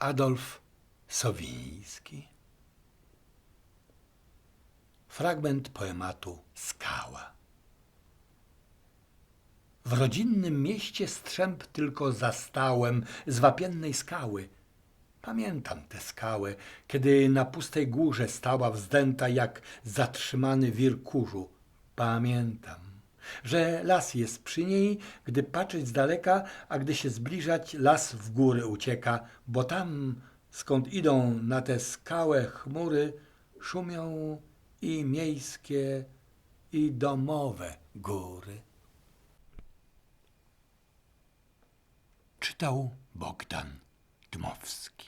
Adolf Sowiński. Fragment poematu Skała. W rodzinnym mieście strzęp tylko zastałem z wapiennej skały. Pamiętam tę skałę, kiedy na pustej górze stała wzdęta jak zatrzymany wir kurzu. Pamiętam, że las jest przy niej, gdy patrzeć z daleka, a gdy się zbliżać, las w góry ucieka, bo tam, skąd idą na tę skałę chmury, szumią i miejskie, i domowe góry. Czytał Bogdan Dmowski.